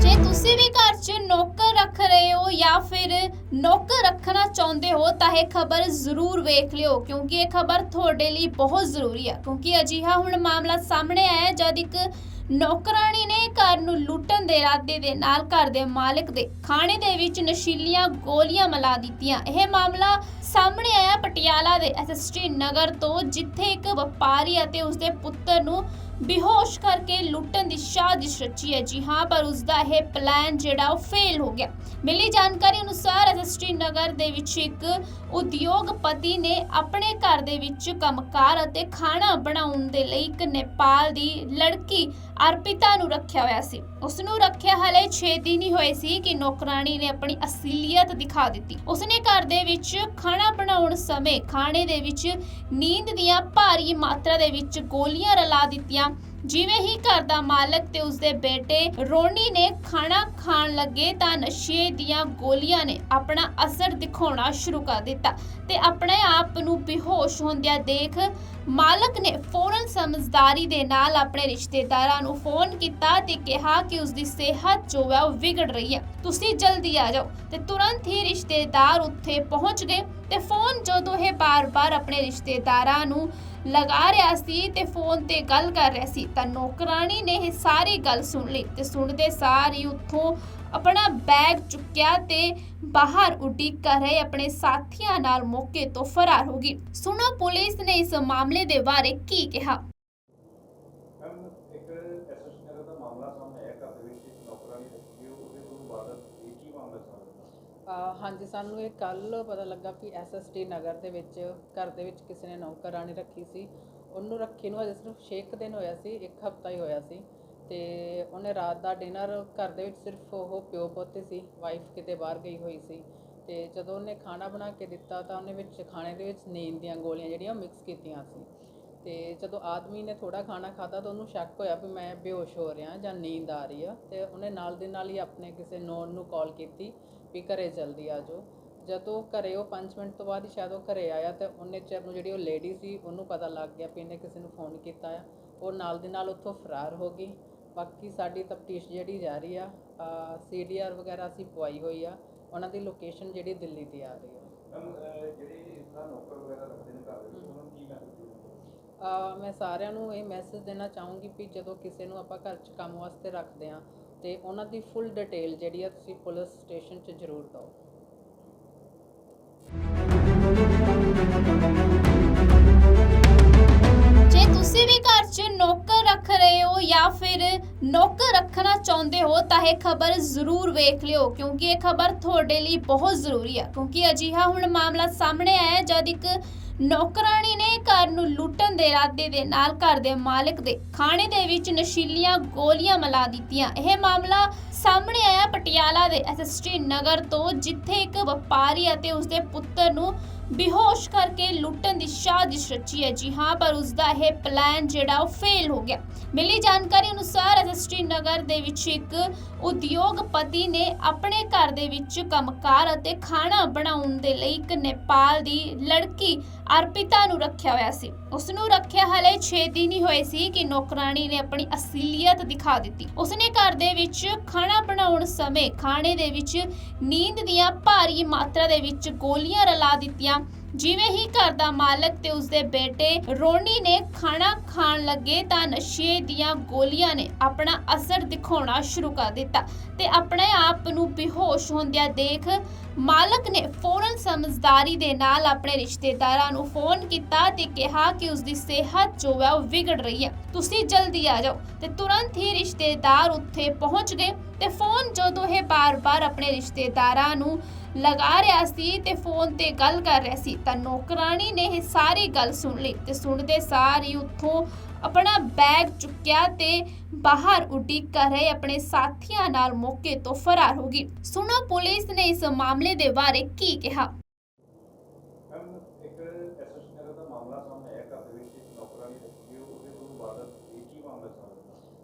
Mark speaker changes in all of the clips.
Speaker 1: ਜੇ ਤੁਸੀਂ ਵੀ ਘਰ 'ਚ ਨੌਕਰ ਰੱਖ ਰਹੇ ਹੋ ਜਾਂ ਫਿਰ ਨੌਕਰ ਰੱਖਣਾ ਚਾਹੁੰਦੇ ਹੋ, ਤਾਂ ਇਹ ਖਬਰ ਜ਼ਰੂਰ ਵੇਖ ਲਿਓ, ਕਿਉਂਕਿ ਇਹ ਖਬਰ ਤੁਹਾਡੇ ਲਈ ਬਹੁਤ ਜ਼ਰੂਰੀ ਹੈ ਕਿਉਂਕਿ ਅਜਿਹਾ ਹੁਣ ਮਾਮਲਾ ਸਾਹਮਣੇ ਆਇਆ ਜਦ ਇੱਕ ਨੌਕਰਾਣੀ ਨੇ ਘਰ ਨੂੰ ਲੁੱਟਣ ਦੇ ਇਰਾਦੇ ਦੇ ਨਾਲ ਘਰ ਦੇ ਮਾਲਕ ਦੇ ਖਾਣੇ ਦੇ ਵਿੱਚ ਨਸ਼ੀਲੀਆਂ ਗੋਲੀਆਂ ਮਿਲਾ ਦਿੱਤੀਆਂ। ਇਹ ਮਾਮਲਾ ਸਾਹਮਣੇ ਆਇਆ ਪਟਿਆਲਾ ਦੇ ਐਸਐਸਟੀ ਨਗਰ ਤੋਂ, ਜਿੱਥੇ ਇੱਕ ਵਪਾਰੀ ਅਤੇ ਉਸਦੇ ਪੁੱਤਰ ਨੂੰ ਬੇਹੋਸ਼ ਕਰਕੇ ਲੁੱਟਣ ਦੀ ਸਾਜ਼ਿਸ਼ ਰਚੀ ਹੈ। ਜੀ ਹਾਂ, ਪਰ ਉਸ ਦਾ ਇਹ ਪਲਾਨ ਜਿਹੜਾ ਉਹ ਫੇਲ ਹੋ ਗਿਆ। ਮਿਲੀ ਜਾਣਕਾਰੀ ਅਨੁਸਾਰ ਐਸਐਸਟੀ ਨਗਰ ਦੇ ਵਿੱਚ ਇੱਕ ਉਦਯੋਗਪਤੀ ਨੇ ਆਪਣੇ ਘਰ ਦੇ ਵਿੱਚ ਕੰਮਕਾਰ ਅਤੇ ਖਾਣਾ ਬਣਾਉਣ ਦੇ ਲਈ ਇੱਕ ਨੇਪਾਲ ਦੀ ਲੜਕੀ ਅਰਪਿਤਾ ਨੂੰ ਰੱਖਿਆ ਹੋਇਆ ਸੀ। ਉਸ ਨੂੰ ਰੱਖਿਆ ਹਲੇ 6 ਦਿਨ ਹੀ ਹੋਏ ਸੀ ਕਿ ਨੌਕਰਾਨੀ ਨੇ ਆਪਣੀ ਅਸਲੀਅਤ ਦਿਖਾ ਦਿੱਤੀ। ਉਸਨੇ ਘਰ ਦੇ ਵਿੱਚ ਖਾਣਾ ਬਣਾਉਣ ਸਮੇਂ ਖਾਣੇ ਦੇ ਵਿੱਚ ਨੀਂਦ ਦੀਆਂ ਭਾਰੀ ਮਾਤਰਾ ਦੇ ਵਿੱਚ ਗੋਲੀਆਂ ਰਲਾ ਦਿੱਤੀਆਂ। ਜਿਵੇਂ ਹੀ ਘਰ ਦਾ ਮਾਲਕ ਤੇ ਉਸਦੇ ਬੇਟੇ ਰੋਣੀ ਨੇ ਖਾਣਾ ਖਾਣ ਲੱਗੇ ਤਾਂ ਨਸ਼ੇ ਦੀਆਂ ਗੋਲੀਆਂ ਨੇ ਆਪਣਾ ਅਸਰ ਦਿਖਾਉਣਾ ਸ਼ੁਰੂ ਕਰ ਦਿੱਤਾ ਤੇ ਆਪਣੇ ਆਪ ਨੂੰ ਬੇਹੋਸ਼ ਹੁੰਦਿਆਂ ਦੇਖ ਮਾਲਕ ਨੇ ਫੌਰਨ ਸਮਝਦਾਰੀ ਦੇ ਨਾਲ ਆਪਣੇ ਰਿਸ਼ਤੇਦਾਰਾਂ ਨੂੰ ਫੋਨ ਕੀਤਾ ਤੇ ਕਿਹਾ ਕਿ ਉਸਦੀ ਸਿਹਤ ਜੋ ਹੈ ਉਹ ਵਿਗੜ ਰਹੀ ਹੈ। ਤੁਸੀਂ ਜਲਦੀ ਆ ਜਾਓ ਤੇ ਤੁਰੰਤ ਹੀ ਰਿਸ਼ਤੇਦਾਰ ਉੱਥੇ ਪਹੁੰਚ ਗਏ ਤੇ ਫੋਨ ਜਦੋਂ ਇਹ ਬਾਰ-ਬਾਰ ਆਪਣੇ ਰਿਸ਼ਤੇਦਾਰਾਂ ਨੂੰ ਲਗਾ ਰਿਹਾ ਸੀ ਤੇ ਫੋਨ ਤੇ ਗੱਲ ਕਰ ਰਿਹਾ ਸੀ। ਤਾਂ ਨੌਕਰਾਨੀ ਨੇ ਇਹ ਸਾਰੀ ਗੱਲ ਸੁਣ ਲਈ ਤੇ ਸੁਣਦੇ ਸਾਰ ਹੀ ਉੱਥੋਂ ਆਪਣਾ ਬੈਗ ਚੁੱਕਿਆ ਤੇ ਬਾਹਰ ਉੱਡੀ ਕਰ ਰਹੇ ਆਪਣੇ ਸਾਥੀਆਂ ਨਾਲ ਮੌਕੇ ਤੋਂ ਫਰਾਰ ਹੋ ਗਈ। ਸੁਣੋ ਪੁਲਿਸ ਨੇ ਇਸ ਮਾਮਲੇ ਦੇ ਬਾਰੇ ਕੀ ਕਿਹਾ
Speaker 2: ਮੈਮ ਇੱਕ ਐਸੋਸੀਏਸ਼ਨ ਨਗਰ ਦਾ ਮਾਮਲਾ ਸਾਹਮਣੇ ਆਇਆ ਘਰ ਦੇ ਵਿੱਚ ਇੱਕ ਨੌਕਰਾਨੀ ਰੱਖੀ ਹੋਈ ਉਹਦੇ ਤੋਂ ਬਾਅਦ ਇਹ ਕੀ ਮਾਮਲਾ ਸਾਹਮਣੇ
Speaker 3: ਅ, ਹਾਂਜੀ, ਸਾਨੂੰ ਇਹ ਕੱਲ ਪਤਾ ਲੱਗਾ ਕਿ ਐਸਐਸਟੀ ਨਗਰ ਦੇ ਵਿੱਚ, ਘਰ ਦੇ ਵਿੱਚ ਕਿਸੇ ਨੇ ਨੌਕਰਾਣੀ ਰੱਖੀ ਸੀ। ਉਹਨੂੰ ਰੱਖੀ ਨੂੰ ਅਜੇ ਸਿਰਫ 6 ਦਿਨ ਹੋਇਆ ਸੀ, ਇੱਕ ਹਫਤਾ ਹੀ ਹੋਇਆ ਸੀ। ਤੇ ਉਹਨੇ ਰਾਤ ਦਾ ਡਿਨਰ ਘਰ ਦੇ ਵਿੱਚ ਸਿਰਫ ਉਹ ਪਿਓ ਪੋਤੇ ਸੀ, ਵਾਈਫ ਕਿਤੇ ਬਾਹਰ ਗਈ ਹੋਈ ਸੀ। ਤੇ ਜਦੋਂ ਉਹਨੇ ਖਾਣਾ ਬਣਾ ਕੇ ਦਿੱਤਾ ਤਾਂ ਉਹਨੇ ਵਿੱਚ ਖਾਣੇ ਦੇ ਵਿੱਚ ਨੀਂਦ ਦੀਆਂ ਗੋਲੀਆਂ ਜਿਹੜੀਆਂ ਮਿਕਸ ਕੀਤੀਆਂ ਸੀ। ਤੇ ਜਦੋਂ ਆਦਮੀ ਨੇ ਥੋੜਾ ਖਾਣਾ ਖਾਦਾ ਤਾਂ ਉਹਨੂੰ ਸ਼ੱਕ ਹੋਇਆ ਵੀ ਮੈਂ ਬੇਹੋਸ਼ ਹੋ ਰਿਹਾ ਜਾਂ ਨੀਂਦ ਆ ਰਹੀ ਆ। ਤੇ ਉਹਨੇ ਨਾਲ ਦੇ ਨਾਲ ਹੀ ਆਪਣੇ ਕਿਸੇ ਨੋਨ ਨੂੰ ਕਾਲ ਕੀਤੀ ਵੀ ਘਰੇ ਜਲਦੀ ਆ ਜਾਓ। ਜਦੋਂ ਘਰੇ ਉਹ 5 ਮਿੰਟ ਤੋਂ ਬਾਅਦ ਹੀ ਸ਼ਾਇਦ ਉਹ ਘਰੇ ਆਇਆ ਤੇ ਉਹਨੇ ਚਿਰ ਨੂੰ ਜਿਹੜੀ ਉਹ ਲੇਡੀ ਸੀ ਉਹਨੂੰ ਪਤਾ ਲੱਗ ਗਿਆ ਵੀ ਇਹਨੇ ਕਿਸੇ ਨੂੰ ਫੋਨ ਕੀਤਾ ਆ। ਉਹ ਨਾਲ ਦੇ ਨਾਲ ਉੱਥੋਂ ਫਰਾਰ ਹੋ ਗਈ। ਬਾਕੀ ਸਾਡੀ ਤਫਤੀਸ਼ ਜਿਹੜੀ ਜਾਰੀ ਆ ਸੀਡੀਆਰ ਵਗੈਰਾ ਅਸੀਂ ਪਵਾਈ ਹੋਈ ਆ। ਉਹਨਾਂ ਦੀ ਲੋਕੇਸ਼ਨ ਜਿਹੜੀ ਦਿੱਲੀ ਦੀ ਆ ਰਹੀ ਆ। ਮੈਂ ਸਾਰਿਆਂ ਨੂੰ ਇਹ ਮੈਸੇਜ ਦੇਣਾ ਚਾਹੂੰਗੀ ਵੀ ਜਦੋਂ ਕਿਸੇ ਨੂੰ ਆਪਾਂ ਘਰ 'ਚ ਕੰਮ ਵਾਸਤੇ ਰੱਖਦੇ ਆ ਤੇ ਉਹਨਾਂ ਦੀ ਫੁੱਲ ਡਿਟੇਲ ਜਿਹੜੀ ਆ ਤੁਸੀਂ ਪੁਲਿਸ ਸਟੇਸ਼ਨ 'ਚ ਜ਼ਰੂਰ ਦਿਓ
Speaker 1: ਜੇ ਤੁਸੀਂ ਵੀ ਘਰ 'ਚ ਨੌਕਰ ਰੱਖ ਰਹੇ ਹੋ ਜਾਂ ਫਿਰ ਨੌਕਰ ਰੱਖਣਾ ਚਾਹੁੰਦੇ ਹੋ, ਤਾਂ ਇਹ ਖਬਰ ਜ਼ਰੂਰ ਵੇਖ ਲਿਓ, ਕਿਉਂਕਿ ਇਹ ਖਬਰ ਤੁਹਾਡੇ ਲਈ ਬਹੁਤ ਜ਼ਰੂਰੀ ਹੈ ਕਿਉਂਕਿ ਅਜਿਹਾ ਹੁਣ ਮਾਮਲਾ ਸਾਹਮਣੇ ਆਇਆ ਜਦ ਇੱਕ ਨੌਕਰਾਣੀ ਨੇ ਘਰ ਨੂੰ ਲੁੱਟਣ ਦੇ ਇਰਾਦੇ ਦੇ ਨਾਲ ਘਰ ਦੇ ਮਾਲਕ ਦੇ ਖਾਣੇ ਦੇ ਵਿੱਚ ਨਸ਼ੀਲੀਆਂ ਗੋਲੀਆਂ ਮਿਲਾ ਦਿੱਤੀਆਂ। ਇਹ ਮਾਮਲਾ ਸਾਹਮਣੇ ਆਇਆ ਪਟਿਆਲਾ ਦੇ ਐਸਐਸਟੀ ਨਗਰ ਤੋਂ, ਜਿੱਥੇ ਇੱਕ ਵਪਾਰੀ ਅਤੇ ਉਸਦੇ ਪੁੱਤਰ ਨੂੰ ਬੇਹੋਸ਼ ਕਰਕੇ ਲੁੱਟਣ ਦੀ ਸਾਜ਼ਿਸ਼ ਰਚੀ ਹੈ। ਜੀ ਹਾਂ, ਪਰ ਉਸਦਾ ਇਹ ਪਲਾਨ ਜਿਹੜਾ ਉਹ ਫੇਲ ਹੋ ਗਿਆ। ਮਿਲੀ ਜਾਣਕਾਰੀ ਅਨੁਸਾਰ ਐਸਐਸਟੀ ਨਗਰ ਦੇ ਵਿੱਚ ਇੱਕ ਉਦਯੋਗਪਤੀ ਨੇ ਆਪਣੇ ਘਰ ਦੇ ਵਿੱਚ ਕੰਮਕਾਰ ਅਤੇ ਖਾਣਾ ਬਣਾਉਣ ਦੇ ਲਈ ਇੱਕ ਨੇਪਾਲ ਦੀ ਲੜਕੀ ਅਰਪਿਤਾ ਨੂੰ ਰੱਖਿਆ ਹੋਇਆ ਸੀ। ਉਸ ਨੂੰ ਰੱਖਿਆ ਹਲੇ 6 ਦਿਨ ਹੀ ਹੋਏ ਸੀ ਕਿ ਨੌਕਰਾਣੀ ਨੇ ਆਪਣੀ ਅਸਲੀਅਤ ਦਿਖਾ ਦਿੱਤੀ। ਉਸਨੇ ਘਰ ਦੇ ਵਿੱਚ ਖਾਣਾ ਬਣਾਉਣ ਸਮੇਂ ਖਾਣੇ ਦੇ ਵਿੱਚ ਨੀਂਦ ਦੀਆਂ ਭਾਰੀ ਮਾਤਰਾ ਦੇ ਵਿੱਚ ਗੋਲੀਆਂ ਰਲਾ ਦਿੱਤੀਆਂ। ਜਿਵੇਂ ਹੀ ਘਰ ਦਾ ਮਾਲਕ ਤੇ ਉਸਦੇ ਬੇਟੇ ਰੋਣੀ ਨੇ ਖਾਣਾ ਖਾਣ ਲੱਗੇ ਤਾਂ ਨਸ਼ੇ ਦੀਆਂ ਗੋਲੀਆਂ ਨੇ ਆਪਣਾ ਅਸਰ ਦਿਖਾਉਣਾ ਸ਼ੁਰੂ ਕਰ ਦਿੱਤਾ ਤੇ ਆਪਣੇ ਆਪ ਨੂੰ ਬੇਹੋਸ਼ ਹੁੰਦਿਆਂ ਦੇਖ ਮਾਲਕ ਨੇ ਫੌਰਨ ਸਮਝਦਾਰੀ ਦੇ ਨਾਲ ਆਪਣੇ ਰਿਸ਼ਤੇਦਾਰਾਂ ਨੂੰ ਫੋਨ ਕੀਤਾ ਤੇ ਕਿਹਾ ਕਿ ਉਸਦੀ ਸਿਹਤ ਜੋ ਹੈ ਉਹ ਵਿਗੜ ਰਹੀ ਹੈ। ਤੁਸੀਂ ਜਲਦੀ ਆ ਜਾਓ ਤੇ ਤੁਰੰਤ ਹੀ ਰਿਸ਼ਤੇਦਾਰ ਉੱਥੇ ਪਹੁੰਚ ਗਏ। ਤੇ ਫੋਨ ਜਦੋਂ ਇਹ ਬਾਰ-ਬਾਰ ਆਪਣੇ ਰਿਸ਼ਤੇਦਾਰਾਂ ਨੂੰ ਲਗਾ ਰਿਹਾ ਸੀ ਤੇ ਫੋਨ ਤੇ ਗੱਲ ਕਰ ਰਿਹਾ ਸੀ, ਤਾਂ ਨੌਕਰਾਨੀ ਨੇ ਇਹ ਸਾਰੀ ਗੱਲ ਸੁਣ ਲਈ ਤੇ ਸੁਣਦੇ ਸਾਰ ਹੀ ਉੱਥੋਂ ਆਪਣਾ ਬੈਗ ਚੁੱਕਿਆ ਤੇ ਬਾਹਰ ਉੱਡੀ ਕਰ ਰਹੇ ਆਪਣੇ ਸਾਥੀਆਂ ਨਾਲ ਮੌਕੇ ਤੋਂ ਫਰਾਰ ਹੋ ਗਈ। ਸੁਣੋ ਪੁਲਿਸ ਨੇ ਇਸ ਮਾਮਲੇ ਦੇ ਬਾਰੇ ਕੀ ਕਿਹਾ
Speaker 2: ਮੈਮ ਇੱਕ ਐਸੋਸੀਏਸ਼ਨ ਨਗਰ ਦਾ ਮਾਮਲਾ ਸਾਹਮਣੇ ਆਇਆ ਘਰ ਦੇ ਵਿੱਚ ਇੱਕ ਨੌਕਰਾਨੀ ਰੱਖੀ ਹੋਈ ਉਹਦੇ ਤੋਂ ਬਾਅਦ ਇਹ ਕੀ ਮਾਮਲਾ ਸਾਹਮਣੇ ਆਇਆ?
Speaker 3: ਅ,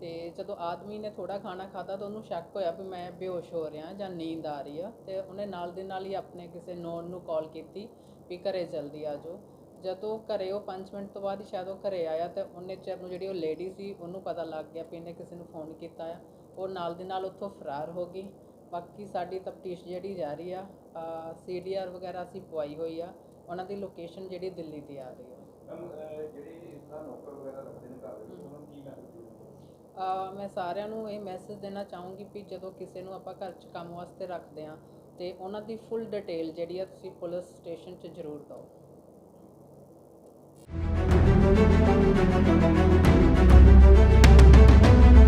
Speaker 3: ਤੇ ਜਦੋਂ ਆਦਮੀ ਨੇ ਥੋੜਾ ਖਾਣਾ ਖਾਦਾ ਤਾਂ ਉਹਨੂੰ ਸ਼ੱਕ ਹੋਇਆ ਵੀ ਮੈਂ ਬੇਹੋਸ਼ ਹੋ ਰਿਹਾ ਜਾਂ ਨੀਂਦ ਆ ਰਹੀ ਆ। ਤੇ ਉਹਨੇ ਨਾਲ ਦੇ ਨਾਲ ਹੀ ਆਪਣੇ ਕਿਸੇ ਨੋਨ ਨੂੰ ਕਾਲ ਕੀਤੀ ਵੀ ਘਰੇ ਜਲਦੀ ਆ ਜਾਓ। ਜਦੋਂ ਘਰੇ ਉਹ 5 ਮਿੰਟ ਤੋਂ ਬਾਅਦ ਹੀ ਸ਼ਾਇਦ ਉਹ ਘਰੇ ਆਇਆ ਤੇ ਉਹਨੇ ਚਿਰ ਨੂੰ ਜਿਹੜੀ ਉਹ ਲੇਡੀ ਸੀ ਉਹਨੂੰ ਪਤਾ ਲੱਗ ਗਿਆ ਵੀ ਇਹਨੇ ਕਿਸੇ ਨੂੰ ਫੋਨ ਕੀਤਾ ਆ। ਉਹ ਨਾਲ ਦੇ ਨਾਲ ਉੱਥੋਂ ਫਰਾਰ ਹੋ ਗਈ। ਬਾਕੀ ਸਾਡੀ ਤਫਤੀਸ਼ ਜਿਹੜੀ ਜਾਰੀ ਆ ਸੀਡੀਆਰ ਵਗੈਰਾ ਅਸੀਂ ਪਵਾਈ ਹੋਈ ਆ। ਉਹਨਾਂ ਦੀ ਲੋਕੇਸ਼ਨ ਜਿਹੜੀ ਦਿੱਲੀ ਦੀ ਆ ਰਹੀ ਆ।
Speaker 2: ਮੈਮ ਜਿਹੜੇ ਇਸ ਤਰ੍ਹਾਂ ਨੌਕਰ ਵਗੈਰਾ ਰੱਖਦੇ ਨੇ ਘਰ ਦੇ ਵਿੱਚ ਉਹਨਾਂ ਨੂੰ ਕੀ ਮੈਸੇਜ ਦਿਓਗੇ
Speaker 3: ਅਹ ਮੈਂ ਸਾਰਿਆਂ ਨੂੰ ਇਹ ਮੈਸੇਜ ਦੇਣਾ ਚਾਹੂੰਗੀ ਵੀ ਜਦੋਂ ਕਿਸੇ ਨੂੰ ਆਪਾਂ ਘਰ 'ਚ ਕੰਮ ਵਾਸਤੇ ਰੱਖਦੇ ਆ ਤੇ ਉਹਨਾਂ ਦੀ ਫੁੱਲ ਡਿਟੇਲ ਜਿਹੜੀ ਆ ਤੁਸੀਂ ਪੁਲਿਸ ਸਟੇਸ਼ਨ 'ਚ ਜ਼ਰੂਰ ਦਿਓ।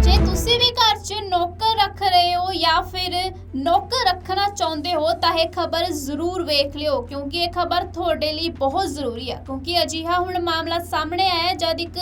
Speaker 1: ਜੇ ਤੁਸੀਂ ਵੀ ਘਰ 'ਚ ਨੌਕਰ ਰੱਖ ਰਹੇ ਹੋ ਜਾਂ ਫਿਰ ਨੌਕਰ ਰੱਖਣਾ ਚਾਹੁੰਦੇ ਹੋ ਤਾਂ ਇਹ ਖਬਰ ਜ਼ਰੂਰ ਵੇਖ ਲਿਓ, ਕਿਉਂਕਿ ਇਹ ਖਬਰ ਤੁਹਾਡੇ ਲਈ ਬਹੁਤ ਜ਼ਰੂਰੀ ਆ। ਕਿਉਂਕਿ ਅਜਿਹਾ ਹੁਣ ਮਾਮਲਾ ਸਾਹਮਣੇ ਆਇਆ ਜਦ ਇੱਕ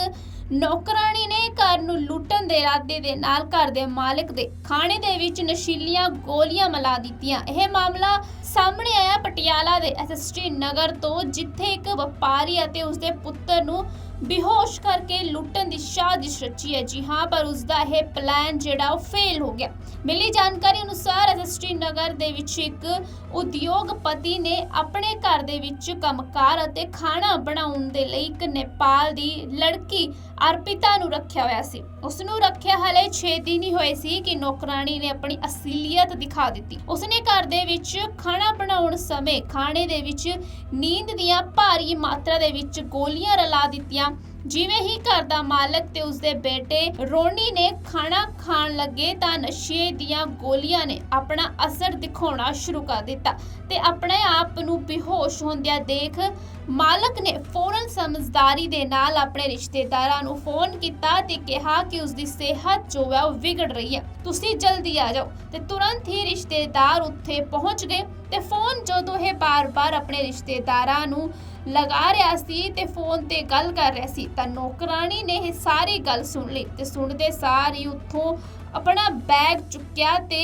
Speaker 1: ਨੌਕਰਾਣੀ ਨੇ ਘਰ ਨੂੰ ਲੁੱਟਣ ਦੇ ਇਰਾਦੇ ਦੇ ਨਾਲ ਘਰ ਦੇ ਮਾਲਕ ਦੇ ਖਾਣੇ ਦੇ ਵਿੱਚ ਨਸ਼ੀਲੀਆਂ ਗੋਲੀਆਂ ਮਿਲਾ ਦਿੱਤੀਆਂ। ਇਹ ਮਾਮਲਾ ਸਾਹਮਣੇ ਆਇਆ ਪਟਿਆਲਾ ਦੇ ਐਸਐਸਟੀ ਨਗਰ ਤੋਂ, ਜਿੱਥੇ ਇੱਕ ਵਪਾਰੀ ਅਤੇ ਉਸਦੇ ਪੁੱਤਰ ਨੂੰ ਬੇਹੋਸ਼ ਕਰਕੇ ਲੁੱਟਣ ਦੀ ਸਾਜ਼ਿਸ਼ ਰਚੀ ਹੈ। ਜੀ ਹਾਂ, ਪਰ ਉਸ ਦਾ ਇਹ ਪਲਾਨ ਜਿਹੜਾ ਉਹ ਫੇਲ ਹੋ ਗਿਆ। ਮਿਲੀ ਜਾਣਕਾਰੀ ਅਨੁਸਾਰ ਐਸਐਸਟੀ ਨਗਰ ਦੇ ਵਿੱਚ ਇੱਕ ਉਦਯੋਗਪਤੀ ਨੇ ਆਪਣੇ ਘਰ ਦੇ ਵਿੱਚ ਕੰਮਕਾਰ ਅਤੇ ਖਾਣਾ ਬਣਾਉਣ ਦੇ ਲਈ ਇੱਕ ਨੇਪਾਲ ਦੀ ਲੜਕੀ ਅਰਪਿਤਾ ਨੂੰ ਰੱਖਿਆ ਹੋਇਆ ਸੀ। ਉਸ ਨੂੰ ਰੱਖਿਆ ਹਲੇ 6 ਦਿਨ ਹੀ ਹੋਏ ਸੀ ਕਿ ਨੌਕਰਾਨੀ ਨੇ ਆਪਣੀ ਅਸਲੀਅਤ ਦਿਖਾ ਦਿੱਤੀ। ਉਸਨੇ ਘਰ ਦੇ ਵਿੱਚ ਖਾਣਾ ਬਣਾਉਣ ਸਮੇਂ ਖਾਣੇ ਦੇ ਵਿੱਚ ਨੀਂਦ ਦੀਆਂ ਭਾਰੀ ਮਾਤਰਾ ਦੇ ਵਿੱਚ ਗੋਲੀਆਂ ਰਲਾ ਦਿੱਤੀਆਂ। ਜਿਵੇਂ ਹੀ ਘਰ ਦਾ ਮਾਲਕ ਤੇ ਉਸਦੇ ਬੇਟੇ ਰੋਨੀ ਨੇ ਖਾਣਾ ਖਾਣ ਲੱਗੇ ਤਾਂ ਨਸ਼ੇ ਦੀਆਂ ਗੋਲੀਆਂ ਨੇ ਆਪਣਾ ਅਸਰ ਦਿਖਾਉਣਾ ਸ਼ੁਰੂ ਕਰ ਦਿੱਤਾ ਤੇ ਆਪਣੇ ਆਪ ਨੂੰ ਬੇਹੋਸ਼ ਹੁੰਦਿਆਂ ਦੇਖ ਮਾਲਕ ਨੇ ਫੌਰਨ ਸਮਝਦਾਰੀ ਦੇ ਨਾਲ ਆਪਣੇ ਰਿਸ਼ਤੇਦਾਰਾਂ ਨੂੰ ਫੋਨ ਕੀਤਾ ਤੇ ਕਿਹਾ ਕਿ ਉਸਦੀ ਸਿਹਤ ਜੋ ਹੈ ਉਹ ਵਿਗੜ ਰਹੀ ਹੈ। ਤੁਸੀਂ ਜਲਦੀ ਆ ਜਾਓ ਤੇ ਤੁਰੰਤ ਹੀ ਰਿਸ਼ਤੇਦਾਰ ਉੱਥੇ ਪਹੁੰਚ ਗਏ ਤੇ ਫੋਨ ਜਦੋਂ ਇਹ ਬਾਰ-ਬਾਰ ਆਪਣੇ ਰਿਸ਼ਤੇਦਾਰਾਂ ਨੂੰ ਲਗਾ ਰਿਹਾ ਸੀ ਤੇ ਫੋਨ ਤੇ ਗੱਲ ਕਰ ਰਿਹਾ ਸੀ। ਤਾਂ ਨੌਕਰਾਨੀ ਨੇ ਇਹ ਸਾਰੀ ਗੱਲ ਸੁਣ ਲਈ ਤੇ ਸੁਣਦੇ ਸਾਰ ਹੀ ਉੱਥੋਂ ਆਪਣਾ ਬੈਗ ਚੁੱਕਿਆ ਤੇ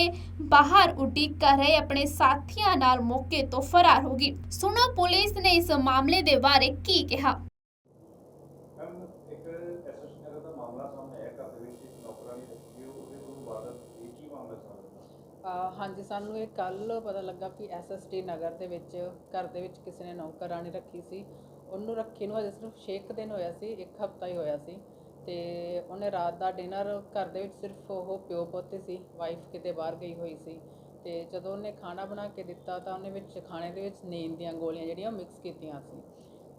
Speaker 1: ਬਾਹਰ ਉਡੀਕ ਕਰ ਰਹੇ ਆਪਣੇ ਸਾਥੀਆਂ ਨਾਲ ਮੌਕੇ ਤੋਂ ਫਰਾਰ ਹੋ ਗਈ। ਸੁਣੋ ਪੁਲਿਸ ਨੇ ਇਸ ਮਾਮਲੇ ਦੇ ਬਾਰੇ ਕੀ ਕਿਹਾ?
Speaker 2: ਮੈਮ, ਇੱਕ ਐਸਐਸਟੀ ਨਗਰ ਦਾ ਮਾਮਲਾ ਸਾਹਮਣੇ ਆਇਆ। ਘਰ ਦੇ ਵਿੱਚ ਇੱਕ ਨੌਕਰਾਨੀ ਰੱਖੀ ਉਹਦੇ ਤੋਂ ਬਾਅਦ
Speaker 3: ਹਾਂਜੀ, ਸਾਨੂੰ ਇਹ ਕੱਲ ਪਤਾ ਲੱਗਾ ਕਿ ਐਸਐਸਟੀ ਨਗਰ ਦੇ ਵਿੱਚ, ਘਰ ਦੇ ਵਿੱਚ ਕਿਸੇ ਨੇ ਨੌਕਰਾਨੀ ਰੱਖੀ ਸੀ। ਉਹਨੂੰ ਰੱਖੀ ਨੂੰ ਅਜੇ ਸਿਰਫ 6 ਦਿਨ ਹੋਇਆ ਸੀ, ਇੱਕ ਹਫਤਾ ਹੀ ਹੋਇਆ ਸੀ। ਤੇ ਉਹਨੇ ਰਾਤ ਦਾ ਡਿਨਰ ਘਰ ਦੇ ਵਿੱਚ ਸਿਰਫ ਉਹ ਪਿਓ ਪੁੱਤ ਸੀ, ਵਾਈਫ ਕਿਤੇ ਬਾਹਰ ਗਈ ਹੋਈ ਸੀ। ਤੇ ਜਦੋਂ ਉਹਨੇ ਖਾਣਾ ਬਣਾ ਕੇ ਦਿੱਤਾ ਤਾਂ ਉਹਨੇ ਵਿੱਚ ਖਾਣੇ ਦੇ ਵਿੱਚ ਨੀਂਦ ਦੀਆਂ ਗੋਲੀਆਂ ਜਿਹੜੀਆਂ ਮਿਕਸ ਕੀਤੀਆਂ ਸੀ।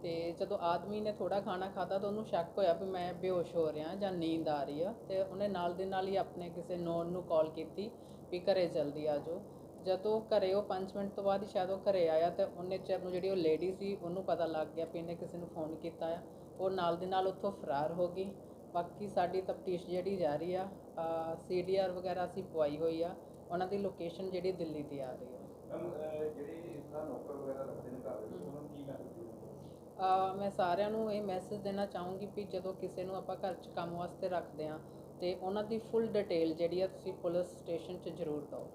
Speaker 3: ਤੇ ਜਦੋਂ ਆਦਮੀ ਨੇ ਥੋੜਾ ਖਾਣਾ ਖਾਦਾ ਤਾਂ ਉਹਨੂੰ ਸ਼ੱਕ ਹੋਇਆ ਵੀ ਮੈਂ ਬੇਹੋਸ਼ ਹੋ ਰਿਹਾ ਜਾਂ ਨੀਂਦ ਆ ਰਹੀ ਆ। ਤੇ ਉਹਨੇ ਨਾਲ ਦੇ ਨਾਲ ਹੀ ਆਪਣੇ ਕਿਸੇ ਨੋਨ ਨੂੰ ਕਾਲ ਕੀਤੀ ਵੀ ਘਰੇ ਜਲਦੀ ਆ ਜਾਓ। ਜਦੋਂ ਘਰੇ ਉਹ 5 ਮਿੰਟ ਤੋਂ ਬਾਅਦ ਹੀ ਸ਼ਾਇਦ ਉਹ ਘਰੇ ਆਇਆ ਤੇ ਉਹਨੇ ਚਿਰ ਨੂੰ ਜਿਹੜੀ ਉਹ ਲੇਡੀ ਸੀ ਉਹਨੂੰ ਪਤਾ ਲੱਗ ਗਿਆ ਵੀ ਇਹਨੇ ਕਿਸੇ ਨੂੰ ਫੋਨ ਕੀਤਾ ਆ। ਉਹ ਨਾਲ ਦੇ ਨਾਲ ਉੱਥੋਂ ਫਰਾਰ ਹੋ ਗਈ। ਬਾਕੀ ਸਾਡੀ ਤਫਤੀਸ਼ ਜਿਹੜੀ ਜਾਰੀ ਆ ਸੀਡੀਆਰ ਵਗੈਰਾ ਅਸੀਂ ਪਵਾਈ ਹੋਈ ਆ। ਉਹਨਾਂ ਦੀ ਲੋਕੇਸ਼ਨ ਜਿਹੜੀ ਦਿੱਲੀ ਦੀ ਆ ਰਹੀ ਆ। ਮੈਂ ਸਾਰਿਆਂ ਨੂੰ ਇਹ ਮੈਸੇਜ ਦੇਣਾ ਚਾਹੂੰਗੀ ਵੀ ਜਦੋਂ ਕਿਸੇ ਨੂੰ ਆਪਾਂ ਘਰ 'ਚ ਕੰਮ ਵਾਸਤੇ ਰੱਖਦੇ ਆ ਤੇ ਉਹਨਾਂ ਦੀ ਫੁੱਲ ਡਿਟੇਲ ਜਿਹੜੀ ਆ ਤੁਸੀਂ ਪੁਲਿਸ ਸਟੇਸ਼ਨ 'ਚ ਜ਼ਰੂਰ ਦਿਓ।